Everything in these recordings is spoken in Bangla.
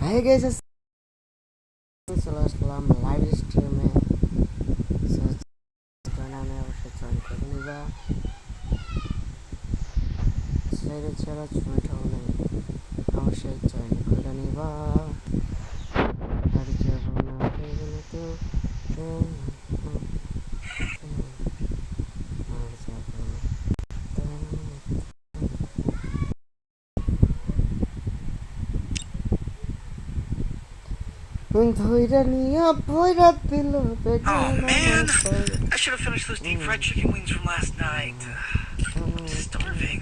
হয়ে গেছে চলে আসলাম লাইভ স্ট্রিমে আমি অবশ্যই জয়েন করে নিবা ছেড়ে ছেড়ে ছুঁয়েটাও নেই অবশ্যই জয়েন করে নিবা আর যাব না এগুলো তো উম, উম, উম, আর যাব না ধৈরা নিয়া ভৈরা দিল Oh man, I should have finished those deep fried chicken wings from last night. I'm starving.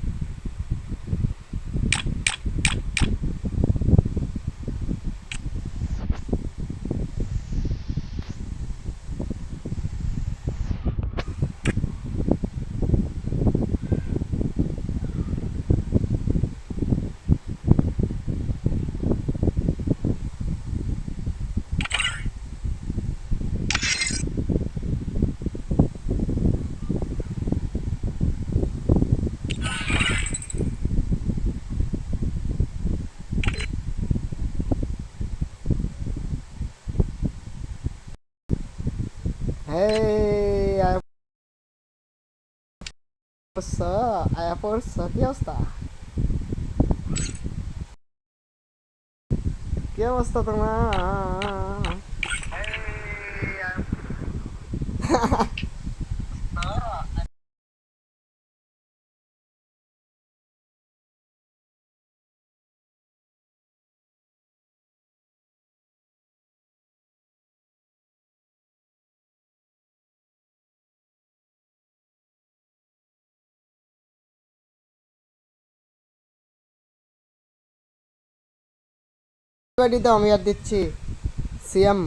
Hey, আয়া পড়ছো আয়া পড়ছো কি অবস্থা কি অবস্থা তোমার আইডি দাও আমি আর দিচ্ছি। সিএম।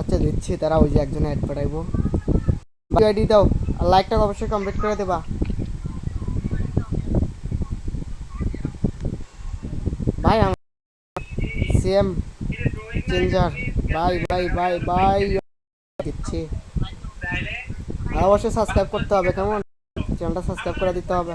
আচ্ছা দিচ্ছি তারা ওই যে একজন অ্যাড পাঠাইবো আইডি দাও আর লাইকটা অবশ্যই কমপ্লিট করে দেবা। ভাই CM changer bye bye bye bye দিচ্ছি। আর অবশ্যই সাবস্ক্রাইব করতে হবে কেমন? চ্যানেলটা সাবস্ক্রাইব করে দিতে হবে।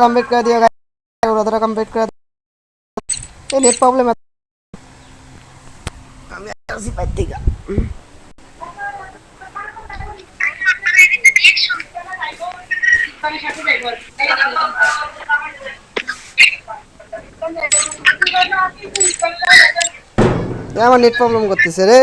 कंप्लीट कर दिया गाइस और अदर कंप्लीट कर ये नेट प्रॉब्लम है আমি আসি বাইর থেকে এ আমার নেট প্রবলেম করতেছে রে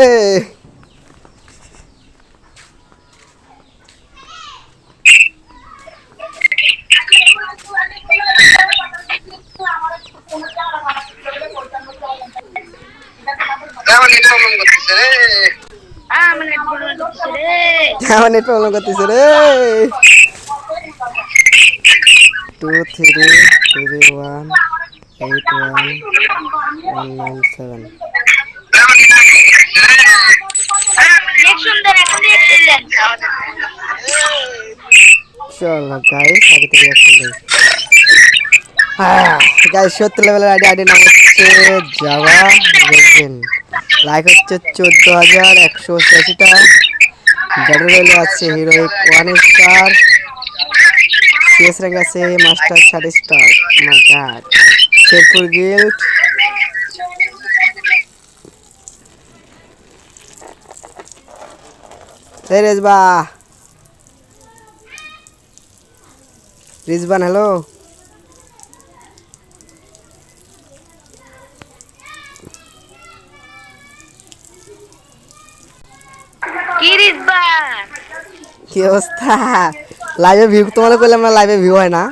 আমার নেট প্রবলেম করতেছে রে। Two three three one eight one one nine seven চলো গাইস আগে থেকে অ্যাকশন দেই। গাইস সত্তর লেভেলের আইডি আইডি নাম হচ্ছে জাভা রেজেন্ট লাইক হচ্ছে চোদ্দ হাজার একশো অষ্টআশিটা ব্যাটারি রয়েলে আছে heroic one star CS rank আছে মাস্টার ষাট স্টার গড শেরপুর গিল্ড রেজবা রিজবান হ্যালো কি রিসবা কি অবস্থা? লাইভে ভিউ তোমাদের করলাম না লাইভে ভিউ হয় না।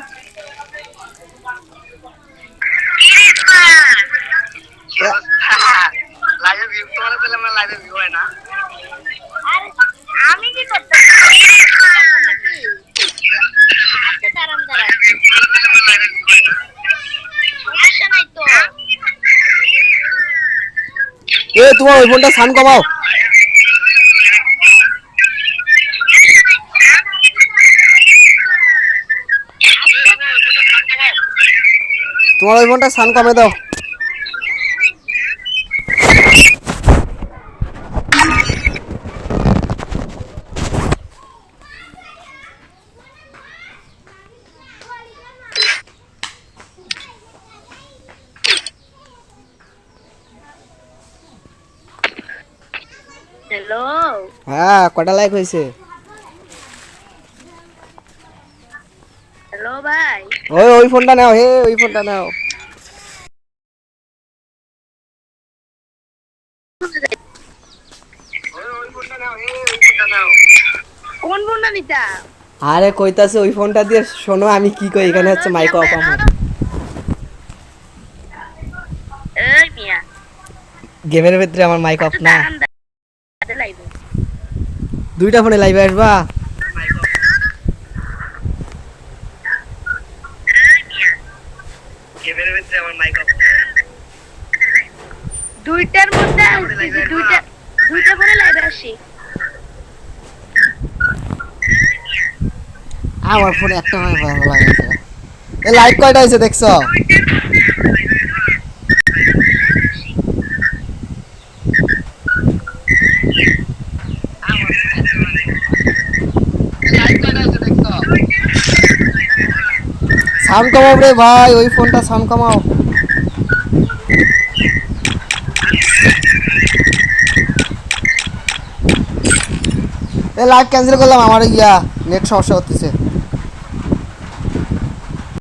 লাইভে ভিউ তোমাদের করলাম না। লাইভে ভিউ হয় না আর আমি কি করতাম আচ্ছা দাঁড়ান দাঁড়ান সমস্যা নাই তো এ তোমার ওই ফোনটা সাউন্ড কমাও তোমার ওই ফোনটা সাউন্ড কমে দাও। হ্যালো হ্যাঁ কটা লাইক হয়েছে? ওই ওই ফোনটা নাও হে ওই ফোনটা নাও। কোন ফোনটা নিতা? আরে কইতাছে ওই ফোনটা দিয়ে শোনো আমি কি কই এখানে হচ্ছে মাইক অফ আমার। এই মিয়া। গেমের ভিতরে আমার মাইক অফ না। দুইটা ফোনে লাইভে আসবা? দুইটার মধ্যে আসছি দুইটা দুইটা পরে লাইভে আসি। আমার ফোনে একটা হয় ভালো লাগছে এ লাইক কয়টা হয়েছে দেখছ? সাউন্ড কমাও রে ভাই, ওই ফোনটা সাউন্ড কমাও। এ লাইভ ক্যান্সেল করলাম আমার ইয়া নেট সমস্যা হতেছে